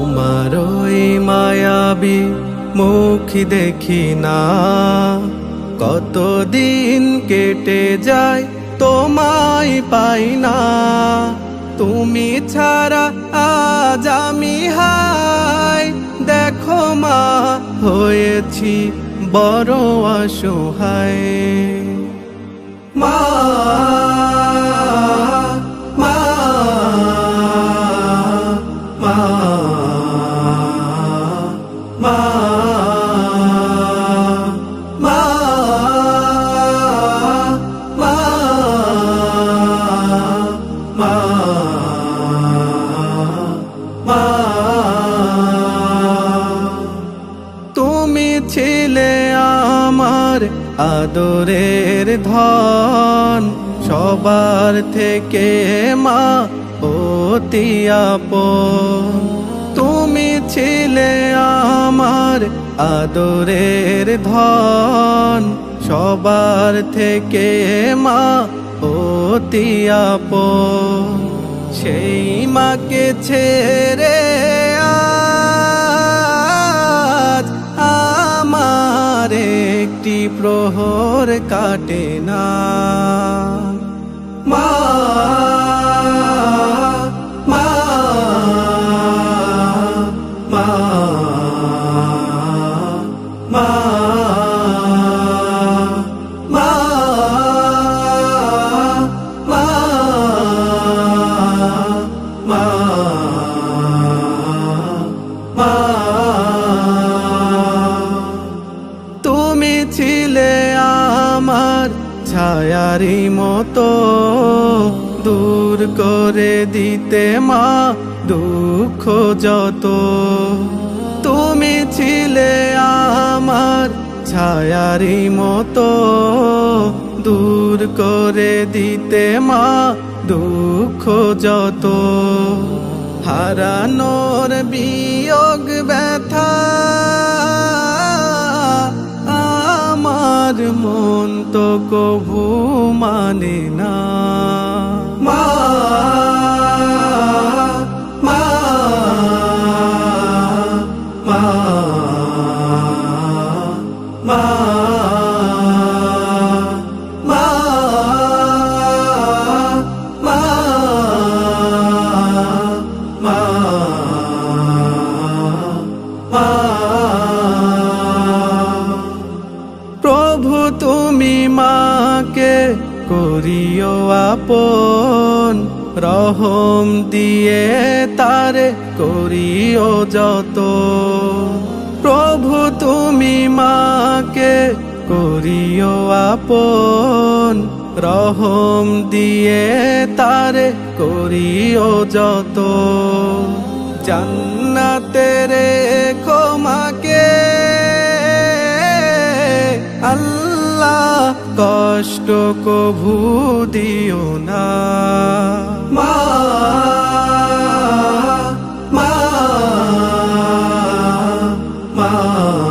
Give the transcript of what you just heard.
তোমার মায়াবী মুখ দেখি না। কতদিন কেটে যায় তোমায় পাই না। তুমি ছাড়া আজ আমি হাই। দেখো মা, হয়েছি বড় অসহায়। মা আমার আদরের ধন সবার থেকে মা অতি আপন। তুমি ছিলে আমার আদরের ধন সবার থেকে মা অতি আপন। সেই মাকে ছেড়ে একটি প্রহর কাটে না। মা ছিলে আমার ছায়ারি মতো। দূর করে দিতে মা দুঃখ যত। তুমি ছিলে আমার ছায়ারি মতো। দূর করে দিতে মা দুঃখ যত। হারানোর বিয়োগ ব্যথা। মন তো কভু মানে না। মা মা মা করিও আপন রহম দিয়ে তারে করিও যত। প্রভু তুমি মাকে করিও আপন রহম দিয়ে তারে করিও যত। জান্নাতের ক্ষমাকে কষ্ট কভু দিও না। মা মা মা।